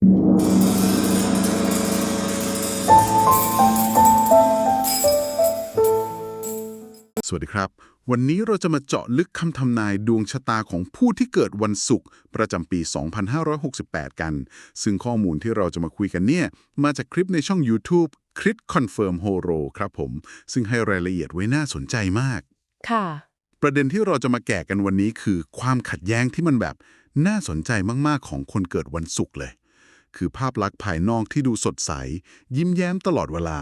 สวัสดีครับ วันนี้เราจะมาเจาะลึกคำทำนายดวงชะตาของผู้ที่เกิดวันศุกร์ประจำปี 2568 กัน ซึ่งข้อมูลที่เราจะมาคุยกันเนี่ย มาจากคลิปในช่อง YouTube คริ t Confirm Horo ครับผม ซึ่งให้รายละเอียดไว้น่าสนใจมาก ค่ะ ประเด็นที่เราจะมาแกะกันวันนี้คือ ความขัดแย้งที่มันแบบน่าสนใจมากๆของคนเกิดวันศุกร์เลย คือภาพลักษณ์ภายนอกที่ดูสดใส ยิ้มแย้มตลอดเวลา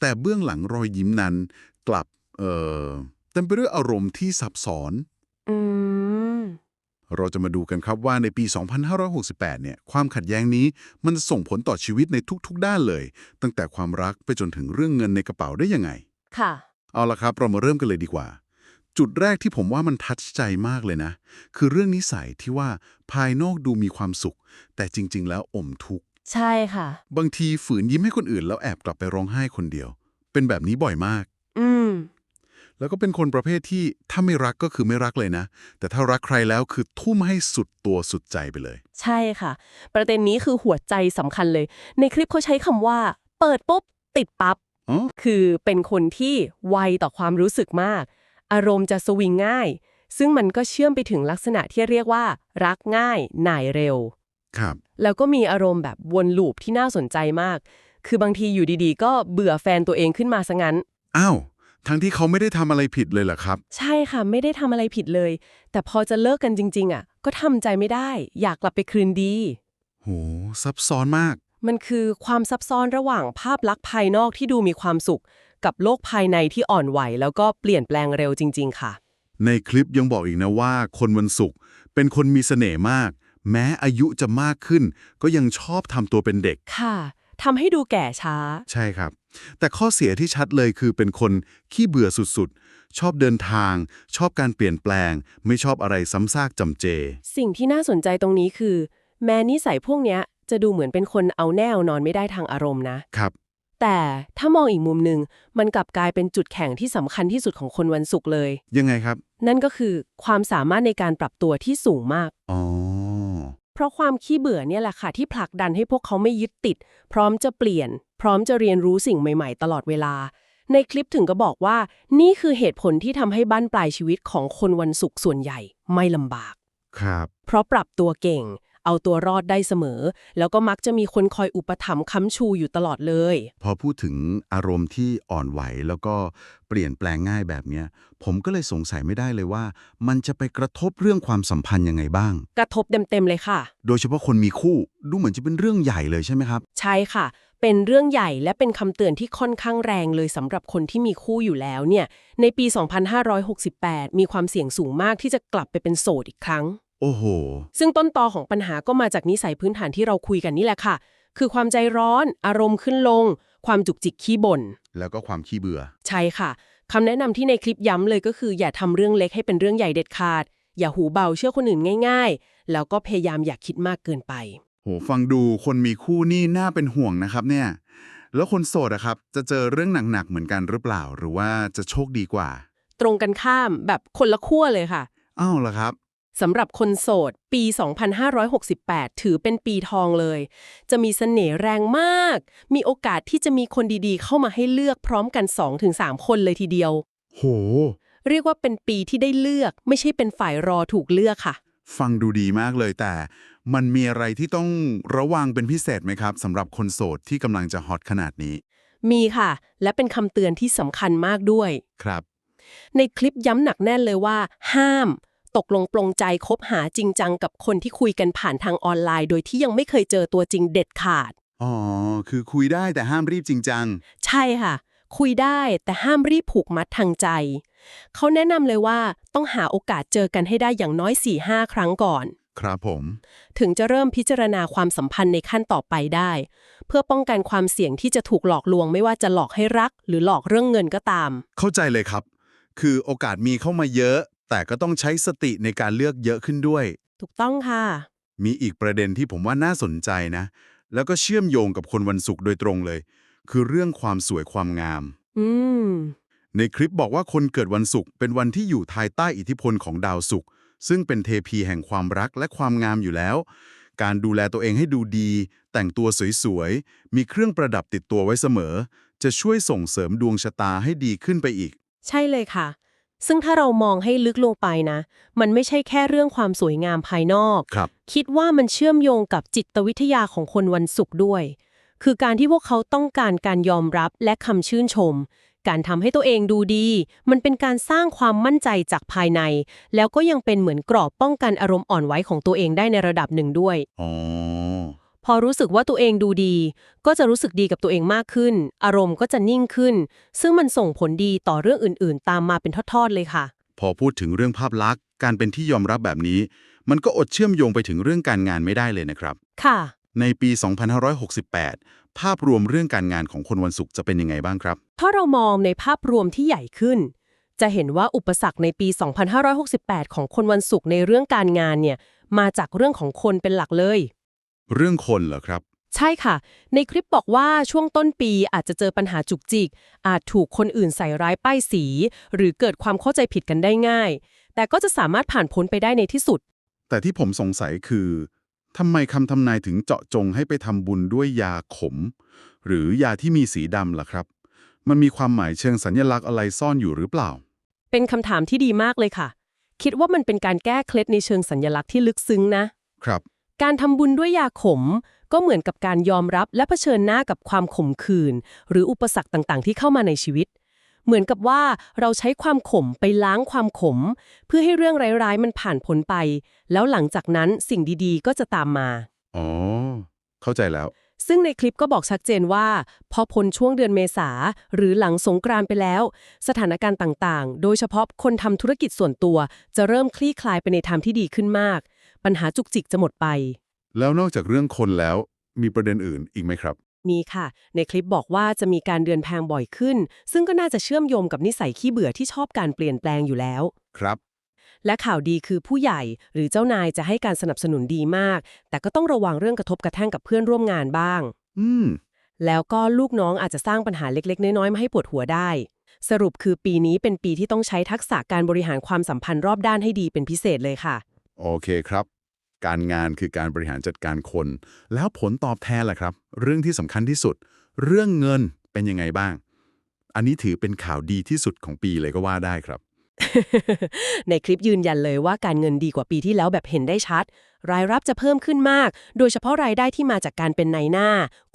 แต่เบื้องหลังรอยยิ้มนั้น กลับเอ่อเต็มไปด้วยอารมณ์ที่ซับซ้อนอืมเราจะมาดูกันครับว่าในปี 2568 เนี่ย ความขัดแย้งนี้มันจะส่งผลต่อชีวิตในทุกๆ ด้านเลย ตั้งแต่ความรักไปจนถึงเรื่องเงินในกระเป๋าได้ยังไง ค่ะ เอาละครับ เรามาเริ่มกันเลยดีกว่า จุดแรกที่ผมว่ามันทัชใจมากเลยนะ คือเรื่องนิสัยที่ว่าภายนอกดูมีความสุข แต่จริง ๆ แล้วอมทุกข์ ใช่ค่ะ บางทีฝืนยิ้มให้คนอื่น แล้วแอบกลับไปร้องไห้คนเดียว เป็นแบบนี้บ่อยมาก อืม แล้วก็เป็นคนประเภทที่ถ้าไม่รักก็คือไม่รักเลยนะ แต่ถ้ารักใครแล้วคือทุ่มให้สุดตัวสุดใจไปเลย ใช่ค่ะ ประเด็นนี้คือหัวใจสำคัญเลย ในคลิปเขาใช้คำว่า เปิดปุ๊บติดปับ๊บ อ๋อ คือเป็นคนที่ไวต่อความรู้สึกมาก อารมณ์จะสวิงง่าย ซึ่งมันก็เชื่อมไปถึงลักษณะที่เรียกว่า รักง่ายหน่ายเร็ว ครับ แล้วก็มีอารมณ์แบบวนลูปที่น่าสนใจมาก คือบางทีอยู่ดีๆ ก็เบื่อแฟนตัวเองขึ้นมาซะงั้น อ้าว ทั้งที่เขาไม่ได้ทำอะไรผิดเลยเหรอครับ ใช่ค่ะ ไม่ได้ทำอะไรผิดเลย แต่พอจะเลิกกันจริง ๆ อะ ก็ทำใจไม่ได้ อยากกลับไปคืนดี โห ซับซ้อนมาก มันคือความซับซ้อนระหว่างภาพลักษณ์ภายนอกที่ดูมีความสุข กับโลกภายในที่อ่อนไหว แล้วก็เปลี่ยนแปลงเร็วจริง ๆ ค่ะ ในคลิปยังบอกอีกนะว่า คนวันศุกร์เป็นคนมีเสน่ห์มาก แม้อายุจะมากขึ้น ก็ยังชอบทำตัวเป็นเด็ก ค่ะทำให้ดูแก่ช้า ใช่ครับ แต่ข้อเสียที่ชัดเลยคือเป็นคนขี้เบื่อสุดๆ ชอบเดินทาง ชอบการเปลี่ยนแปลง ไม่ชอบอะไรซ้ำซากจำเจ สิ่งที่น่าสนใจตรงนี้คือ แม้นิสัยพวกเนี้ยจะดูเหมือนเป็นคนเอาแน่เอานอนไม่ได้ทางอารมณ์นะ ครับ แต่ถ้ามองอีกมุมหนึ่งมันกลับกลายเป็นจุดแข็งที่สำคัญที่สุดของคนวันศุกร์เลย ยังไงครับ นั่นก็คือความสามารถในการปรับตัวที่สูงมาก อ๋อ เพราะความขี้เบื่อเนี่ยแหละค่ะที่ผลักดันให้พวกเขาไม่ยึดติด พร้อมจะเปลี่ยน พร้อมจะเรียนรู้สิ่งใหม่ๆ ตลอดเวลา ในคลิปถึงก็บอกว่า นี่คือเหตุผลที่ทำให้บ้านปลายชีวิตของคนวันศุกร์ส่วนใหญ่ไม่ลำบาก ครับ เพราะปรับตัวเก่ง เอาตัวรอดได้เสมอ แล้วก็มักจะมีคนคอยอุปถัมภ์ค้ำชูอยู่ตลอดเลย พอพูดถึงอารมณ์ที่อ่อนไหวแล้วก็เปลี่ยนแปลงง่ายแบบเนี้ย ผมก็เลยสงสัยไม่ได้เลยว่า มันจะไปกระทบเรื่องความสัมพันธ์ยังไงบ้าง กระทบเต็มๆเลยค่ะ โดยเฉพาะคนมีคู่ดูเหมือนจะเป็นเรื่องใหญ่เลยใช่ไหมครับ ใช่ค่ะ เป็นเรื่องใหญ่และเป็นคำเตือนที่ค่อนข้างแรงเลยสำหรับคนที่มีคู่อยู่แล้วเนี่ยในปี 2568 มีความเสี่ยงสูงมากที่จะกลับไปเป็นโสดอีกครั้ง โอ้โห ซึ่งต้นตอของปัญหาก็มาจากนิสัยพื้นฐานที่เราคุยกันนี่แหละค่ะ คือความใจร้อน อารมณ์ขึ้นลง ความจุกจิกขี้บ่น แล้วก็ความขี้เบื่อ ใช่ค่ะ คำแนะนำที่ในคลิปย้ำเลยก็คือ อย่าทำเรื่องเล็กให้เป็นเรื่องใหญ่เด็ดขาด อย่าหูเบาเชื่อคนอื่นง่าย ๆ แล้วก็พยายามอย่าคิดมากเกินไป โห ฟังดูคนมีคู่นี่น่าเป็นห่วงนะครับเนี่ย แล้วคนโสดอะครับ จะเจอเรื่องหนักๆเหมือนกันหรือเปล่า หรือว่าจะโชคดีกว่า ตรงกันข้ามแบบคนละขั้วเลยค่ะ อ้าวเหรอครับ สำหรับคนโสด ปี 2568 ถือเป็นปีทองเลย จะมีเสน่ห์แรงมาก มีโอกาสที่จะมีคนดีๆ เข้ามาให้เลือกพร้อมกัน 2-3 คนเลยทีเดียว โห เรียกว่าเป็นปีที่ได้เลือกไม่ใช่เป็นฝ่ายรอถูกเลือกค่ะ ฟังดูดีมากเลยแต่มันมีอะไรที่ต้องระวังเป็นพิเศษไหมครับสำหรับคนโสดที่กำลังจะฮอตขนาดนี้ มีค่ะ และเป็นคำเตือนที่สำคัญมากด้วย ครับ ในคลิปย้ำหนักแน่นเลยว่า ห้าม ตกลงปลงใจคบหาจริงจังกับคนที่คุยกันผ่านทางออนไลน์ โดยที่ยังไม่เคยเจอตัวจริงเด็ดขาด อ๋อ คือคุยได้แต่ห้ามรีบจริงจัง ใช่ค่ะ คุยได้แต่ห้ามรีบผูกมัดทางใจ เขาแนะนำเลยว่าต้องหาโอกาสเจอกันให้ได้อย่างน้อย 4-5 ครั้งก่อน ครับผม ถึงจะเริ่มพิจารณาความสัมพันธ์ในขั้นต่อไปได้ เพื่อป้องกันความเสี่ยงที่จะถูกหลอกลวงไม่ว่าจะหลอกให้รัก หรือหลอกเรื่องเงินก็ตาม เข้าใจเลยครับ คือโอกาสมีเข้ามาเยอะ แต่ก็ต้องใช้สติในการเลือกเยอะขึ้นด้วย ถูกต้องค่ะ มีอีกประเด็นที่ผมว่าน่าสนใจนะ แล้วก็เชื่อมโยงกับคนวันศุกร์โดยตรงเลย คือเรื่องความสวยความงาม อืม ในคลิปบอกว่าคนเกิดวันศุกร์เป็นวันที่อยู่ภายใต้อิทธิพลของดาวศุกร์ซึ่งเป็นเทพีแห่งความรักและความงามอยู่แล้ว การดูแลตัวเองให้ดูดี แต่งตัวสวยๆ มีเครื่องประดับติดตัวไว้เสมอ จะช่วยส่งเสริมดวงชะตาให้ดีขึ้นไปอีก ใช่เลยค่ะ ซึ่งถ้าเรามองให้ลึกลงไปนะ มันไม่ใช่แค่เรื่องความสวยงามภายนอก ครับ คิดว่ามันเชื่อมโยงกับจิตวิทยาของคนวันศุกร์ด้วย คือการที่พวกเขาต้องการการยอมรับและคำชื่นชม การทำให้ตัวเองดูดี มันเป็นการสร้างความมั่นใจจากภายใน แล้วก็ยังเป็นเหมือนกรอบป้องกันอารมณ์อ่อนไหวของตัวเองได้ในระดับหนึ่งด้วย อ๋อ พอรู้สึกว่าตัวเองดูดี ก็จะรู้สึกดีกับตัวเองมากขึ้น อารมณ์ก็จะนิ่งขึ้น ซึ่งมันส่งผลดีต่อเรื่องอื่นๆ ตามมาเป็นทอดๆเลยค่ะ พอพูดถึงเรื่องภาพลักษณ์ การเป็นที่ยอมรับแบบนี้ มันก็อดเชื่อมโยงไปถึงเรื่องการงานไม่ได้เลยนะครับ ค่ะ ในปี 2568 ภาพรวมเรื่องการงานของคนวันศุกร์จะเป็นยังไงบ้างครับ ถ้าเรามองในภาพรวมที่ใหญ่ขึ้น จะเห็นว่าอุปสรรคในปี 2568 ของคนวันศุกร์ในเรื่องการงานเนี่ยมาจากเรื่องของคนเป็นหลักเลย เรื่องคนเหรอครับ ใช่ค่ะ ในคลิปบอกว่าช่วงต้นปีอาจจะเจอปัญหาจุกจิก อาจถูกคนอื่นใส่ร้ายป้ายสี หรือเกิดความเข้าใจผิดกันได้ง่าย แต่ก็จะสามารถผ่านพ้นไปได้ในที่สุด แต่ที่ผมสงสัยคือทำไมคำทำนายถึงเจาะจงให้ไปทำบุญด้วยยาขม หรือยาที่มีสีดำล่ะครับ มันมีความหมายเชิงสัญลักษณ์อะไรซ่อนอยู่หรือเปล่า เป็นคำถามที่ดีมากเลยค่ะ คิดว่ามันเป็นการแก้เคล็ดในเชิงสัญลักษณ์ที่ลึกซึ้งนะ ครับ การทำบุญด้วยยาขม ก็เหมือนกับการยอมรับและเผชิญหน้ากับความขมขื่นหรืออุปสรรคต่างๆ ที่เข้ามาในชีวิต เหมือนกับว่าเราใช้ความขมไปล้างความขม เพื่อให้เรื่องร้ายๆมันผ่านพ้นไป แล้วหลังจากนั้นสิ่งดีๆ ก็จะตามมา อ๋อ เข้าใจแล้ว ซึ่งในคลิปก็บอกชัดเจนว่า พอพ้นช่วงเดือนเมษาหรือหลังสงกรานต์ไปแล้ว สถานการณ์ต่างๆ โดยเฉพาะคนทำธุรกิจส่วนตัว จะเริ่มคลี่คลายไปในทางที่ดีขึ้นมาก ปัญหาจุกจิกจะหมดไป แล้วนอกจากเรื่องคนแล้วมีประเด็นอื่นอีกไหมครับ มีค่ะ ในคลิปบอกว่าจะมีการเดือนแพงบ่อยขึ้น ซึ่งก็น่าจะเชื่อมโยงกับนิสัยขี้เบื่อที่ชอบการเปลี่ยนแปลงอยู่แล้ว ครับ และข่าวดีคือผู้ใหญ่หรือเจ้านายจะให้การสนับสนุนดีมาก แต่ก็ต้องระวังเรื่องกระทบกระทั่งกับเพื่อนร่วมงานบ้าง อืม แล้วก็ลูกน้องอาจจะสร้างปัญหาเล็กๆ น้อยๆมาให้ปวดหัวได้ สรุปคือปีนี้เป็นปีที่ต้องใช้ทักษะการบริหารความสัมพันธ์รอบด้านให้ดีเป็นพิเศษเลยค่ะ โอเคครับ การงานคือการบริหารจัดการคน แล้วผลตอบแทนล่ะครับ เรื่องที่สำคัญที่สุด เรื่องเงินเป็นยังไงบ้าง อันนี้ถือเป็นข่าวดีที่สุดของปีเลยก็ว่าได้ครับ ในคลิปยืนยันเลยว่าการเงินดีกว่าปีที่แล้วแบบเห็นได้ชัด รายรับจะเพิ่มขึ้นมาก โดยเฉพาะรายได้ที่มาจากการเป็นนายหน้า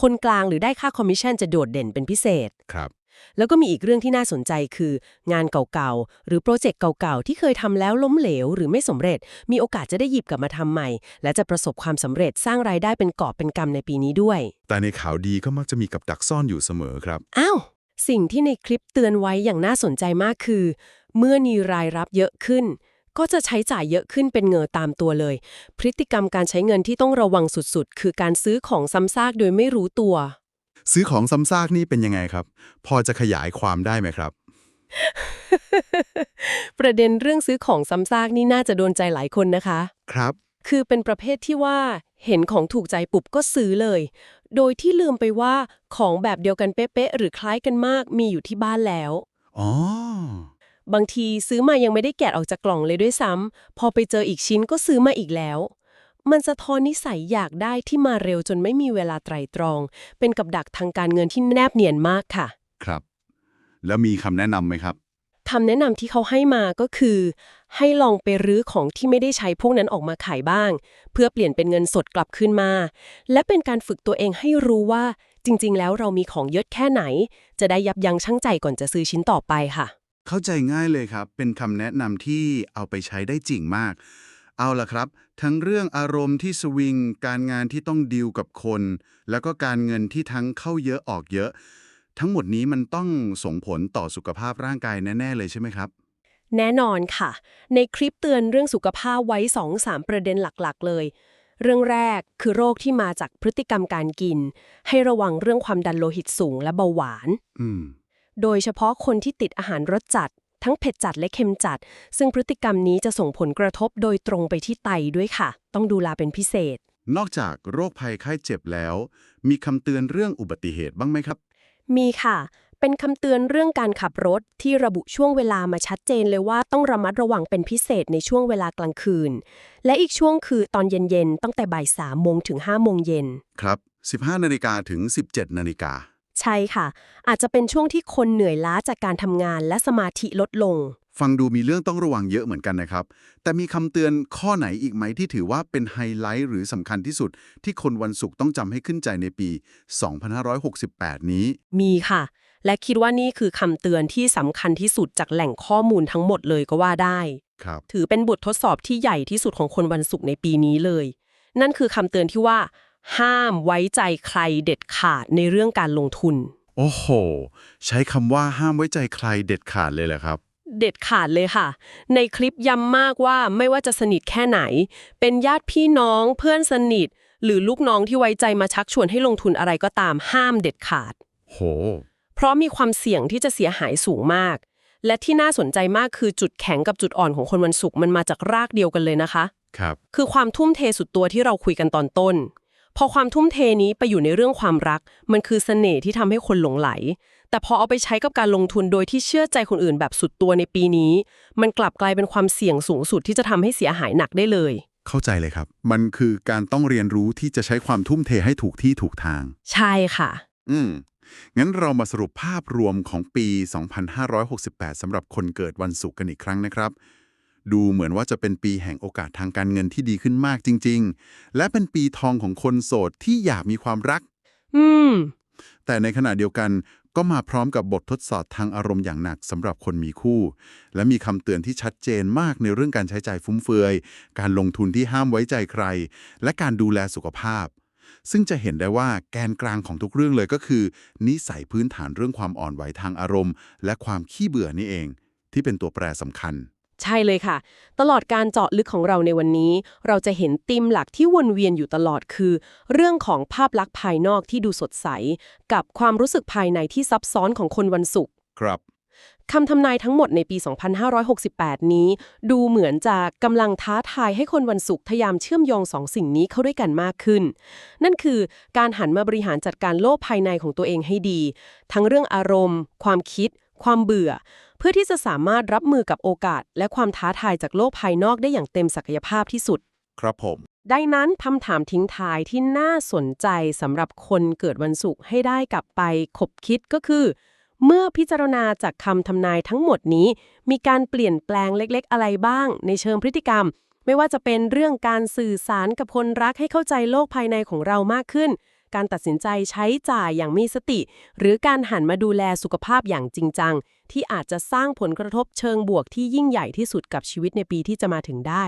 คนกลางหรือได้ค่าคอมมิชชั่นจะโดดเด่นเป็นพิเศษ ครับ แล้วก็มีอีกเรื่องที่น่าสนใจคือ งานเก่าๆ หรือโปรเจกต์เก่าๆ ที่เคยทำแล้วล้มเหลว หรือไม่สำเร็จ มีโอกาสจะได้หยิบกลับมาทำใหม่ และจะประสบความสำเร็จสร้างรายได้เป็นกอบเป็นกำในปีนี้ด้วย แต่ในข่าวดีก็มักจะมีกับดักซ่อนอยู่เสมอครับอ้าวสิ่งที่ในคลิปเตือนไว้อย่างน่าสนใจมากคือ เมื่อมีรายรับเยอะขึ้น ก็จะใช้จ่ายเยอะขึ้นเป็นเงอตามตัวเลย พฤติกรรมการใช้เงินที่ต้องระวังสุดๆ คือการซื้อของซ้ำซากโดยไม่รู้ตัว ซื้อของซ้ำซากนี่เป็นยังไงครับ พอจะขยายความได้ไหมครับ ประเด็นเรื่องซื้อของซ้ำซากนี่น่าจะโดนใจหลายคนนะคะ ครับ คือเป็นประเภทที่ว่าเห็นของถูกใจปุบก็ซื้อเลย โดยที่ลืมไปว่าของแบบเดียวกันเป๊ะๆหรือคล้ายกันมากมีอยู่ที่บ้านแล้ว อ๋อบางทีซื้อมายังไม่ได้แกะออกจากกล่องเลยด้วยซ้ำพอไปเจออีกชิ้นก็ซื้อมาอีกแล้ว มันสะท้อนนิสัยอยากได้ที่มาเร็วจนไม่มีเวลาไตร่ตรอง เป็นกับดักทางการเงินที่แนบเนียนมากค่ะ ครับ แล้วมีคำแนะนำไหมครับคำแนะนำที่เขาให้มาก็คือ ให้ลองไปรื้อของที่ไม่ได้ใช้พวกนั้นออกมาขายบ้าง เพื่อเปลี่ยนเป็นเงินสดกลับขึ้นมา และเป็นการฝึกตัวเองให้รู้ว่า จริง ๆ แล้วเรามีของเยอะแค่ไหน จะได้ยับยั้งชั่งใจก่อนจะซื้อชิ้นต่อไปค่ะ เข้าใจง่ายเลยครับ เป็นคำแนะนำที่เอาไปใช้ได้จริงมาก เอาล่ะครับ ทั้งเรื่องอารมณ์ที่สวิง การงานที่ต้องดีลกับคน แล้วก็การเงินที่ทั้งเข้าเยอะออกเยอะ ทั้งหมดนี้มันต้องส่งผลต่อสุขภาพร่างกายแน่ ๆ เลยใช่ไหมครับ แน่นอนค่ะ ในคลิปเตือนเรื่องสุขภาพไว้ 2-3 ประเด็นหลักๆ เลย เรื่องแรกคือโรคที่มาจากพฤติกรรมการกิน ให้ระวังเรื่องความดันโลหิตสูงและเบาหวาน อืมโดยเฉพาะคนที่ติดอาหารรสจัด ทั้งเผ็ดจัดและเค็มจัด ซึ่งพฤติกรรมนี้จะส่งผลกระทบโดยตรงไปที่ไตด้วยค่ะ ต้องดูแลเป็นพิเศษ นอกจากโรคภัยไข้เจ็บแล้ว มีคำเตือนเรื่องอุบัติเหตุบ้างไหมครับ มีค่ะ เป็นคำเตือนเรื่องการขับรถที่ระบุช่วงเวลามาชัดเจนเลยว่าต้องระมัดระวังเป็นพิเศษในช่วงเวลากลางคืน และอีกช่วงคือตอนเย็นๆตั้งแต่บ่ายสามโมงถึง5โมงเย็นครับ 15นาฬิกาถึง 17นาฬิกา ใช่ค่ะ อาจจะเป็นช่วงที่คนเหนื่อยล้าจากการทำงานและสมาธิลดลง ฟังดูมีเรื่องต้องระวังเยอะเหมือนกันนะครับ แต่มีคำเตือนข้อไหนอีกไหมที่ถือว่าเป็นไฮไลท์หรือสำคัญที่สุด ที่คนวันศุกร์ต้องจำให้ขึ้นใจในปี 2568 นี้ มีค่ะ และคิดว่านี่คือคำเตือนที่สำคัญที่สุดจากแหล่งข้อมูลทั้งหมดเลยก็ว่าได้ ครับ ถือเป็นบททดสอบที่ใหญ่ที่สุดของคนวันศุกร์ในปีนี้เลย นั่นคือคำเตือนที่ว่า ห้ามไว้ใจใครเด็ดขาดในเรื่องการลงทุน โอ้โห ใช้คำว่าห้ามไว้ใจใครเด็ดขาดเลยเหรอครับ เด็ดขาดเลยค่ะ ในคลิปย้ำมากว่าไม่ว่าจะสนิทแค่ไหน เป็นญาติพี่น้องเพื่อนสนิท หรือลูกน้องที่ไว้ใจมาชักชวนให้ลงทุนอะไรก็ตามห้ามเด็ดขาด โห เพราะมีความเสี่ยงที่จะเสียหายสูงมาก และที่น่าสนใจมากคือจุดแข็งกับจุดอ่อนของคนวันศุกร์มันมาจากรากเดียวกันเลยนะคะ ครับ คือความทุ่มเทสุดตัวที่เราคุยกันตอนต้น พอความทุ่มเทนี้ไปอยู่ในเรื่องความรัก มันคือเสน่ห์ที่ทำให้คนหลงไหล แต่พอเอาไปใช้กับการลงทุนโดยที่เชื่อใจคนอื่นแบบสุดตัวในปีนี้ มันกลับกลายเป็นความเสี่ยงสูงสุดที่จะทำให้เสียหายหนักได้เลย เข้าใจเลยครับ มันคือการต้องเรียนรู้ที่จะใช้ความทุ่มเทให้ถูกที่ถูกทาง ใช่ค่ะ อืมงั้นเรามาสรุปภาพรวมของปี 2568สำหรับคนเกิดวันศุกร์กันอีกครั้งนะครับ ดูเหมือนว่าจะเป็นปีแห่งโอกาสทางการเงินที่ดีขึ้นมากจริง ๆ และเป็นปีทองของคนโสดที่อยากมีความรัก อืม แต่ในขณะเดียวกันก็มาพร้อมกับบททดสอบทางอารมณ์อย่างหนักสำหรับคนมีคู่ และมีคำเตือนที่ชัดเจนมากในเรื่องการใช้จ่ายฟุ่มเฟือย การลงทุนที่ห้ามไว้ใจใคร และการดูแลสุขภาพ ซึ่งจะเห็นได้ว่าแกนกลางของทุกเรื่องเลยก็คือ นิสัยพื้นฐานเรื่องความอ่อนไหวทางอารมณ์ และความขี้เบื่อนี่เอง ที่เป็นตัวแปรสำคัญ ใช่เลยค่ะ ตลอดการเจาะลึกของเราในวันนี้ เราจะเห็นธีมหลักที่วนเวียนอยู่ตลอดคือ เรื่องของภาพลักษณ์ภายนอกที่ดูสดใส กับความรู้สึกภายในที่ซับซ้อนของคนวันศุกร์ครับคำทำนายทั้งหมดในปี 2568 นี้ ดูเหมือนจะกำลังท้าทายให้คนวันศุกร์พยายามเชื่อมโยงสองสิ่งนี้เข้าด้วยกันมากขึ้น นั่นคือการหันมาบริหารจัดการโลกภายในของตัวเองให้ดี ทั้งเรื่องอารมณ์ ความคิด ความเบื่อ เพื่อที่จะสามารถรับมือกับโอกาส และความท้าทายจากโลกภายนอกได้อย่างเต็มศักยภาพที่สุด ครับผม ดังนั้นคำถามทิ้งท้ายที่น่าสนใจสำหรับคนเกิดวันศุกร์ให้ได้กลับไปคบคิดก็คือ เมื่อพิจารณาจากคำทำนายทั้งหมดนี้ มีการเปลี่ยนแปลงเล็กๆ อะไรบ้าง ในเชิงพฤติกรรม ไม่ว่าจะเป็นเรื่องการสื่อสารกับคนรักให้เข้าใจโลกภายในของเรามากขึ้น การตัดสินใจใช้จ่ายอย่างมีสติ หรือการหันมาดูแลสุขภาพอย่างจริงจัง ที่อาจจะสร้างผลกระทบเชิงบวกที่ยิ่งใหญ่ที่สุดกับชีวิตในปีที่จะมาถึงได้